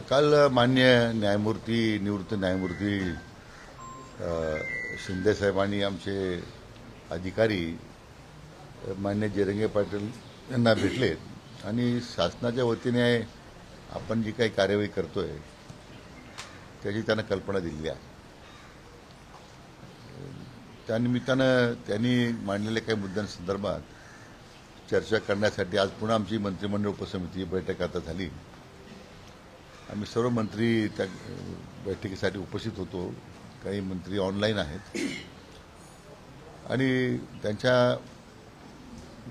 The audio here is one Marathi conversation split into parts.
काल मान्य न्यायमूर्ती निवृत्त न्यायमूर्ती शिंदेसाहेबांनी आमचे अधिकारी मान्य जिरंगे पाटील यांना भेटलेत. आणि शासनाच्या वतीने आपण जी काही कार्यवाही करतोय त्याची त्यांना कल्पना दिलेली आहे. त्यानिमित्तानं त्यांनी मांडलेल्या काही मुद्द्यांसंदर्भात चर्चा करण्यासाठी आज पुन्हा आमची मंत्रिमंडळ उपसमिती बैठक आता झाली. आम्ही सर्व मंत्री त्या बैठकीसाठी उपस्थित होतो. काही मंत्री ऑनलाईन आहेत. आणि त्यांच्या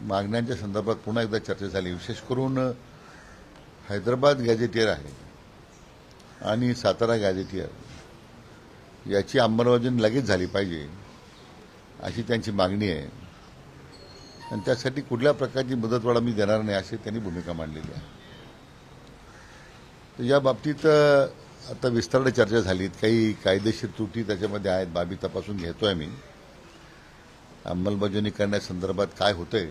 मागण्यांच्या संदर्भात पुन्हा एकदा चर्चा झाली. विशेष करून हैदराबाद गॅझेटियर आहे आणि सातारा गॅझेटियर. याची अंमलबजावणी लगेच झाली पाहिजे अशी त्यांची मागणी आहे. आणि त्यासाठी कुठल्या प्रकारची मुदतवाढ मी देणार नाही अशी त्यांनी भूमिका मांडलेली आहे. या बाबतीत आता विस्तार चर्चा झालीत. काही कायदेशीर त्रुटी त्याच्यामध्ये आहेत बाबी तपासून घेतोय मी. अंमलबजावणी करण्यासंदर्भात काय होतंय?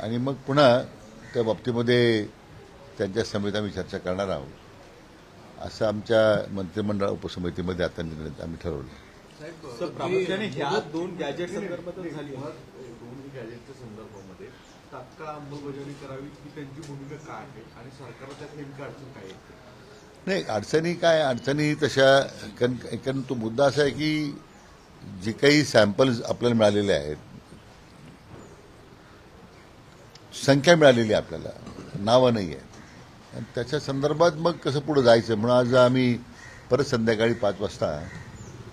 आणि मग पुन्हा त्या बाबतीमध्ये त्यांच्या समिती आम्ही चर्चा करणार आहोत. असं आमच्या मंत्रिमंडळ उपसमितीमध्ये आता निर्णय आम्ही ठरवलं. सर प्रामुख्याने ह्या दोन गॅजेट संदर्भातच झाली. आहे. दोन गॅजेटच्या संदर्भामध्ये तात्काळ अंमलबजावणी करावी ही त्यांची भूमिका काय आहे? आणि सरकारला त्यात नेमकं अडचण काय नाही अडचणी काय? अडचणी तशा कारण कारण तो मुद्दा असा आहे की जे काही सॅम्पल्स आपल्याला मिळालेले आहेत संख्या मिळालेली आहे आपल्याला नावं नाही आहेत. आणि त्याच्या संदर्भात मग कसं पुढं जायचं? म्हणून आज आम्ही परत संध्याकाळी पाच वाजता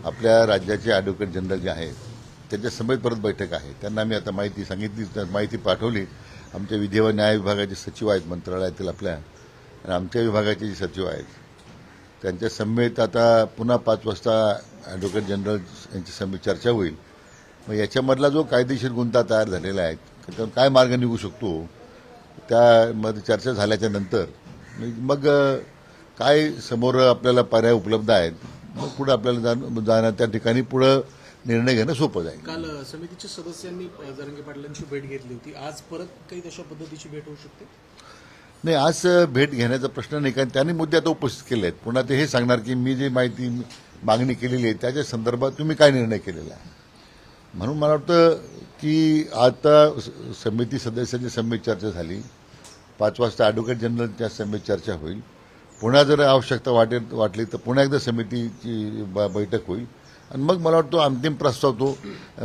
आपल्या राज्याचे ॲडव्होकेट जनरल जे आहेत त्याच्या समेत परत बैठक आहे. त्यांना आम्ही आता माहिती सांगितली माहिती पाठवली. आमच्या विधी व न्याय विभागाचे सचिव आहेत मंत्रालयातील आपल्या. आणि आमच्या विभागाचे जे सचिव आहेत त्यांच्या समेत आता पुन्हा पाच वाजता ॲडव्होकेट जनरल यांची समेत चर्चा होईल. मग याच्यामधला जो कायदेशीर गुंता तयार झालेला आहे त्यातून काय मार्ग निघू शकतो त्यामध्ये चर्चा झाल्याच्यानंतर मग काय समोर आपल्याला पर्याय उपलब्ध आहेत मग पुढं आपल्याला जाण- जाणं त्या ठिकाणी पुढं निर्णय घेणं सोपं जाईल. काल समितीच्या सदस्यांनी जरंगे पाटलांची भेट घेतली होती. आज परत काही तशा पद्धतीची भेट होऊ शकते? नाही आज भेट घेण्याचा प्रश्न नाही कारण त्यांनी मुद्दे आता उपस्थित केले आहेत. पुन्हा ते हे सांगणार की मी जी माहिती मागणी केलेली आहे त्याच्या संदर्भात तुम्ही काय निर्णय केलेला आहे? म्हणून मला वाटतं की आता समिती सदस्यांची समित चर्चा झाली. पाच वाजता ॲडव्होकेट जनरलच्या समित चर्चा होईल. पुन्हा जर आवश्यकता वाटेल वाटली तर पुन्हा एकदा समितीची बैठक होईल. आणि मग मला वाटतं अंतिम प्रस्ताव तो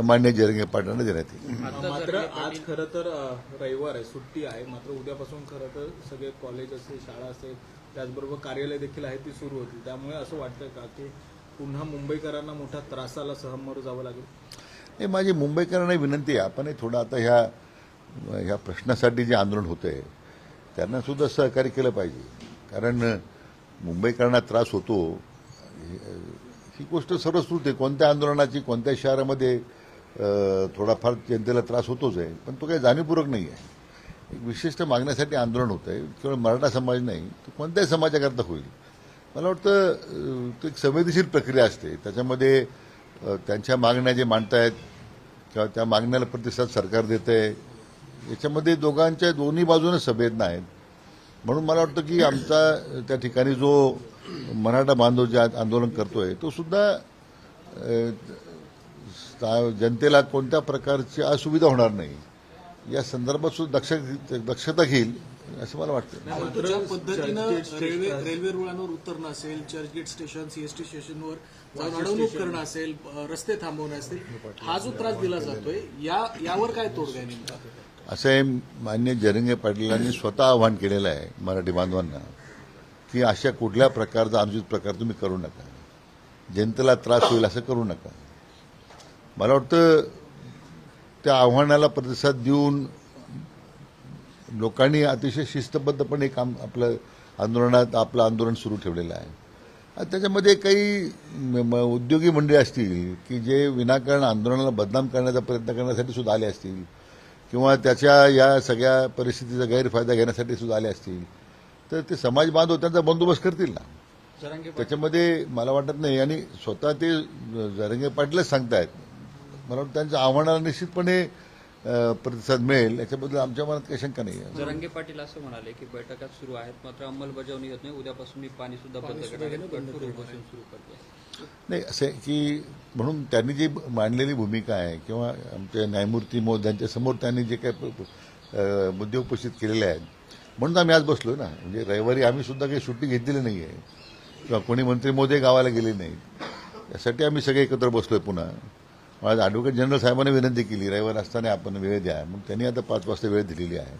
मान्य जरंगे पाटलांना देण्यात येईल. मात्र आज खरं तर रविवार आहे सुट्टी आहे. मात्र उद्यापासून खरं तर सगळे कॉलेज असेल शाळा असेल त्याचबरोबर कार्यालय देखील आहे ती सुरू होतील. त्यामुळे असं वाटतंय का की पुन्हा मुंबईकरांना मोठ्या त्रासाला सामोरं जावं लागेल? हे माझी मुंबईकरांना विनंती आहे. आपण थोडं आता ह्या ह्या प्रश्नासाठी जे आंदोलन होतंय त्यांना सुद्धा सहकार्य केलं पाहिजे. कारण मुंबईकरांना त्रास होतो. ही गोष्ट सर्वश्रुत आहे कोणत्या आंदोलनाची कोणत्या शहरामध्ये थोडाफार जनतेला त्रास होतोच आहे पण तो काही जाणीवपूर्वक नाही आहे. एक विशिष्ट मागण्यासाठी आंदोलन होत आहे केवळ मराठा समाज नाही तर कोणत्याही समाजाकरता होईल. मला वाटतं तो एक संवेदनशील प्रक्रिया असते. त्याच्यामध्ये त्यांच्या मागण्या जे मांडतायत किंवा त्या मागण्याला प्रतिसाद सरकार देत आहे याच्यामध्ये दोघांच्या दोन्ही बाजूने संवेदना आहेत म्हणून मला वाटतं की आमचा त्या ठिकाणी जो मराठा बांधव जे आज आंदोलन करतोय तो सुद्धा जनतेला कोणत्या प्रकारची असुविधा होणार नाही. या संदर्भात सुद्धा दक्ष दक्षता घेईल असं मला वाटतं. ज्या पद्धतीनं रेल्वे रेल्वे रुळांवर उतरणं असेल चर्चगेट स्टेशन सीएसटी स्टेशनवर जाऊन अडवणूक करणं असेल रस्ते थांबवणे असेल हा जो त्रास दिला जातोय या यावर काय तोडगा नेमका? असं मान्य जरंगे पाटीलांनी स्वतः आव्हान केलेलं आहे मराठी बांधवांना. की अशा कुठल्या प्रकारचा अनुचित प्रकार तुम्ही करू नका. जनतेला त्रास होईल असं करू नका. मला वाटतं त्या आव्हानाला प्रतिसाद देऊन लोकांनी अतिशय शिस्तबद्धपणे काम आपलं आंदोलनात आपलं आंदोलन सुरू ठेवलेलं आहे. त्याच्यामध्ये काही म- उद्योगी मंडळी असतील की जे विनाकारण आंदोलनाला बदनाम करण्याचा प्रयत्न करण्यासाठी सुद्धा आले असतील किंवा त्याच्या या सगळ्या परिस्थितीचा गैरफायदा घेण्यासाठी सुद्धा आले असतील तर ते समाज बांधव त्यांचा बंदोबस्त करतील ना. त्याच्यामध्ये मला वाटत नाही. आणि स्वतः ते जरंगे पाटीलच सांगतायत. मला वाटतं त्यांच्या आव्हानाला निश्चितपणे प्रतिसाद मिळेल. याच्याबद्दल आमच्या मनात काही शंका नाही आहे जरांगे पाटील असं म्हणाले की बैठका सुरू आहेत मात्र अंमलबजावणी होत नाही. उद्यापासून मी पाणी सुद्धा बंद सुरू करते. नाही असं आहे की म्हणून त्यांनी जी मांडलेली भूमिका आहे किंवा आमच्या न्यायमूर्ती महोदयांच्या समोर त्यांनी जे काही मुद्दे उपस्थित केलेले आहेत म्हणून आम्ही आज बसलो ना. म्हणजे रविवारी आम्ही सुद्धा काही सुट्टी घेतलेली नाही आहे किंवा कोणी मंत्री महोदय गावाला गेले नाहीत. यासाठी आम्ही सगळे एकत्र बसलोय पुन्हा. आज ॲडव्होकेट जनरल साहेबांनी विनंती केली रविवार असताना आपण वेळ द्या. मग त्यांनी आता पाच वाजता वेळ दिलेली आहे.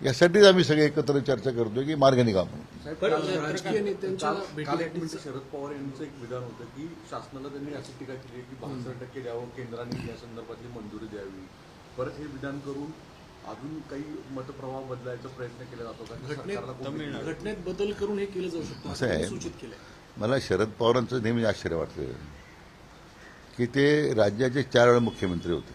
यासाठीच आम्ही सगळे एकत्र चर्चा करतोय की मार्ग निघा शरद पवार यांचं एक विधान होतं की शासनाला त्यांनी अशी टीका केली आहे की बहात्तर टक्के द्यावं केंद्राने या संदर्भातली मंजुरी द्यावी. परत हे विधान करून अजून काही मतप्रवाह बदलायचा प्रयत्न केला जातो का घटनेत बदल करून हे केलं जाऊ शकतं असं आहे. सूचित केलंय. मला शरद पवारांचं नेहमी आश्चर्य वाटतं की ते राज्याचे चार वेळा मुख्यमंत्री होते.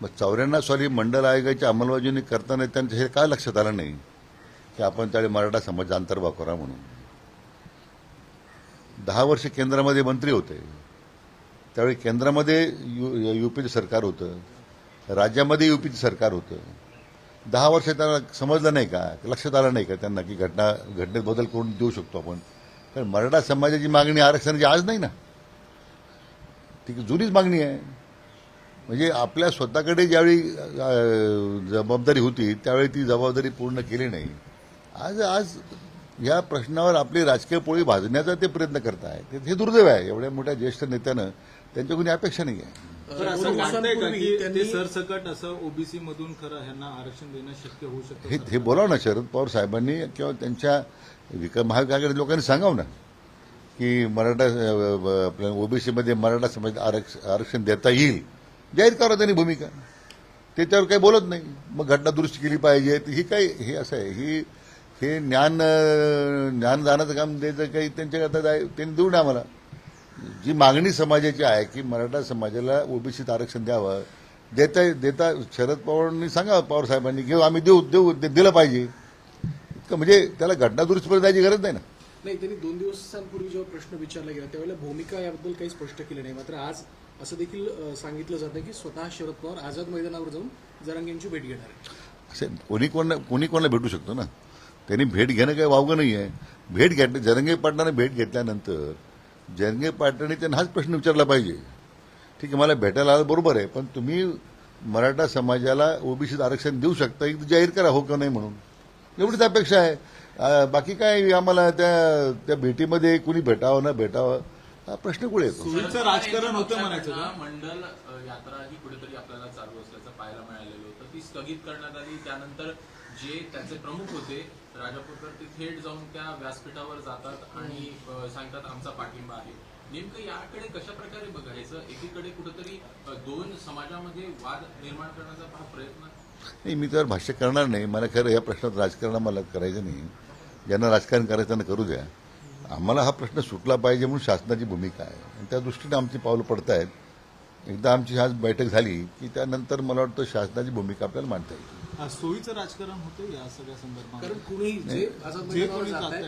मग चौऱ्याण्णव साली मंडल आयोगाची अंमलबजावणी करताना त्यांचं हे काय लक्षात आलं नाही की आपण त्यावेळी मराठा समाज अंतर्भाव करा म्हणून. दहा वर्ष केंद्रामध्ये मंत्री होते. त्यावेळी केंद्रामध्ये यू युपीचं सरकार होतं. राज्यामध्ये युपीचं सरकार होतं. दहा वर्ष त्यांना समजलं नाही का? लक्षात आलं नाही का त्यांना की घटना घटनेत बदल करून देऊ शकतो आपण? कारण मराठा समाजाची मागणी आरक्षणाची आज नाही ना? ती जुनीच मागणी आहे. म्हणजे आपल्या स्वतःकडे ज्यावेळी जबाबदारी होती त्यावेळी ती जबाबदारी पूर्ण केली नाही. आज आज या प्रश्नावर आपली राजकीय पोळी भाजण्याचा ते प्रयत्न करत आहेत हे दुर्दैव आहे. एवढ्या मोठ्या ज्येष्ठ नेत्यानं त्यांच्याकडून अपेक्षा नाही आहे. तर असं दोन वाटतंय का दिवसांपूर्वी की ते त्यांनी सरसकट असं ओबीसी मधून खरं ह्यांना आरक्षण देणं शक्य होऊ शकतं हे हे बोलाव ना शरद पवार साहेबांनी किंवा त्यांच्या विका महाविकास लोकांनी सांगावं ना की मराठा आपल्या ओबीसीमध्ये मराठा समाज आरक्ष आरक्षण देता येईल. जाहीर करा त्यांनी भूमिका. त्याच्यावर काही बोलत नाही. मग घटना दुरुस्ती केली पाहिजे. तर ही काय हे असं आहे. ही हे ज्ञान अं, ज्ञानदानाचं काम द्यायचं काही त्यांच्याकरता जाय- त्यांनी देऊ नये आम्हाला. जी मागणी समाजाची आहे की मराठा समाजाला ओबीसीत आरक्षण द्यावं देता देता शरद पवारांनी सांगा पवार साहेबांनी घेऊ आम्ही देऊ देऊ दे- दिलं पाहिजे. इतकं म्हणजे त्याला घटना दुरुस्तीपर्यंत जायची गरज नाही ना. नाही त्यांनी दोन दिवसांपूर्वी जेव्हा प्रश्न विचारला गेला त्यावेळेला भूमिका याबद्दल काही स्पष्ट केली नाही. मात्र आज असं देखील सांगितलं जातं की स्वतः शरद पवार आझाद मैदानावर जाऊन जरांगेंची भेट घेणार आहे असे कोणी कोण कोणी कोणाला भेटू शकतो ना? त्यांनी भेट घेणं काही वावगं नाही आहे भेट घेत जरंगे पाटलाने भेट घेतल्यानंतर जरंगे पाटणी त्यांना हाच प्रश्न विचारला पाहिजे. ठीक आहे मला भेटायला आलं बरोबर आहे पण तुम्ही मराठा समाजाला ओबीसीत आरक्षण देऊ शकता एक जाहीर करा हो का नाही म्हणून. एवढीच अपेक्षा आहे. बाकी काय आम्हाला त्या त्या भेटीमध्ये कुणी भेटावं ना भेटावं हा प्रश्न कुठे येतो. सोयीचं राजकारण होतं म्हणायचं का? मंडल अ, यात्रा ही कुठेतरी आपल्याला चालू असल्याचं पाहायला मिळालेलं होतं. ती स्थगित करण्यात आली. त्यानंतर जे त्याचे प्रमुख होते राजापूरकर ते थेट जाऊन त्या व्यासपीठावर जातात आणि अ, सांगतात आमचा पाठिंबा आहे. नेमकं याकडे कशा प्रकारे बघायचं? एकीकडे कुठेतरी अ, दोन समाजामध्ये वाद निर्माण करण्याचा हा प्रयत्न? नाही मी त्यावर भाष्य करणार नाही. मला खरं या प्रश्नात राजकारण मला करायचं नाही. ज्यांना राजकारण करायचं त्यांना करू द्या. आम्हाला हा प्रश्न सुटला पाहिजे म्हणून शासनाची भूमिका आहे. आणि त्या दृष्टीने आमची पावलं पडत आहेत एकदा आमची आज बैठक झाली की त्यानंतर मला वाटतं शासनाची भूमिका आपल्याला मांडता येईल. सोयीचं राजकारण होतं या सगळ्या संदर्भात कारण कुणीही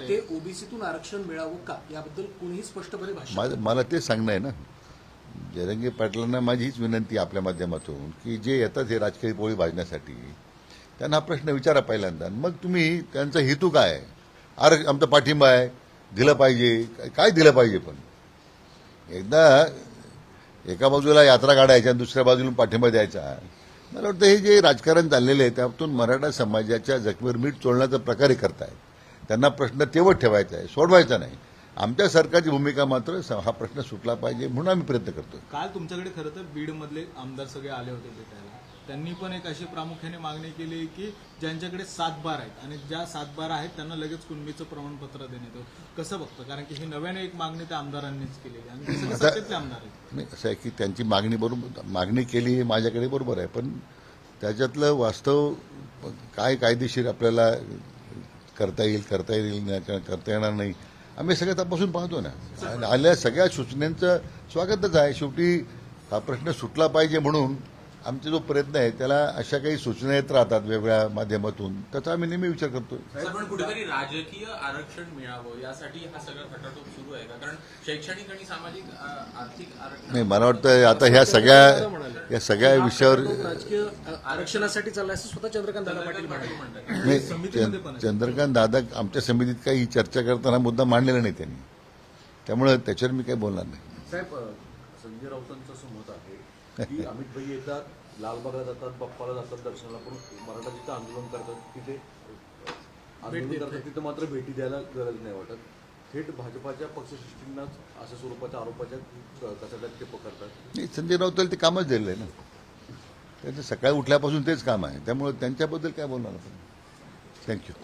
ते ओबीसीतून आरक्षण मिळावं का? याबद्दल कुणीही स्पष्टपणे मला तेच सांगणं आहे ना. जरंगे पाटलांना माझी हीच विनंती आहे आपल्या माध्यमातून की जे येतात हे राजकीय पोळी भाजण्यासाठी त्यांना हा प्रश्न विचारा पहिल्यांदा. मग तुम्ही त्यांचा हेतू काय आहे? आर आमचा पाठिंबा आहे. दिलं पाहिजे. काय- काय दिलं पाहिजे पण? एकदा एका बाजूला यात्रा काढायच्या आणि दुसऱ्या बाजूला पाठिंबा द्यायचा. मला वाटतं हे जे राजकारण चाललेलं आहे त्यातून मराठा समाजाच्या जखमीवर मीठ चोळण्याचा प्रकारे करतायत. त्यांना प्रश्न तेवढ ठेवायचा आहे सोडवायचा नाही. आमच्या सरकारची भूमिका मात्र स- हा प्रश्न सुटला पाहिजे म्हणून आम्ही प्रयत्न करतो काल तुमच्याकडे खरं तर बीडमधले आमदार सगळे आले होते भेटायला. त्यांनी पण एक अशी प्रामुख्याने मागणी केली की ज्यांच्याकडे सात बार आहेत आणि ज्या सात बार आहेत त्यांना लगेच कुणबीचं प्रमाणपत्र देण्यात येतं. कसं बघतं? कारण की ही नव्याने एक मागणी त्या आमदारांनीच केलेली आणि सत्तेतले आमदार आहेत? नाही असं आहे की त्यांची मागणी बरोबर मागणी केली हे माझ्याकडे बरोबर आहे पण त्याच्यातलं वास्तव काय कायदेशीर आपल्याला करता येईल करता येईल करता येणार नाही आम्ही सगळं तपासून पाहतो ना. आणि आलेल्या सगळ्या सूचनांचं स्वागतच आहे. शेवटी हा प्रश्न सुटला पाहिजे म्हणून आमचा जो प्रयत्न आहे त्याला अशा काही सूचना येत राहतात वेगवेगळ्या माध्यमातून त्याचा आम्ही नेहमी विचार करतो सर पण कुठेतरी राजकीय आरक्षण मिळावं यासाठी हा सगळा खटाटोप सुरू आहे का? कारण शैक्षणिक आणि सामाजिक आर्थिक आरक्षण नाही मला वाटतं आता ह्या सगळ्या या सगळ्या विषयावर राजकीय आरक्षणासाठी चाललाय असं स्वतः चंद्रकांत दादा पाटील म्हणाले म्हणतात. चंद्रकांत दादा आमच्या समितीत काही चर्चा करताना मुद्दा मांडलेला नाही त्यांनी. त्यामुळे त्याच्यावर मी काही बोलणार नाही. साहेब संजय राऊतांचं असं की अमित भाई येतात लालबागला जातात बाप्पाला जातात दर्शनाला पण मराठा जिथं आंदोलन करतात तिथे आंदोलन करतात तिथं मात्र भेटी द्यायला गरज नाही वाटत. थेट भाजपाच्या पक्षश्रेष्ठींनाच अशा स्वरूपाच्या आरोपाच्या क- कचाट्यात ते पकडतात. नाही संजय राऊताला ते कामच दिलेलं आहे ना. त्यांचं सकाळी उठल्यापासून तेच काम आहे. त्यामुळे त्यांच्याबद्दल काय बोलणार आपण? थँक्यू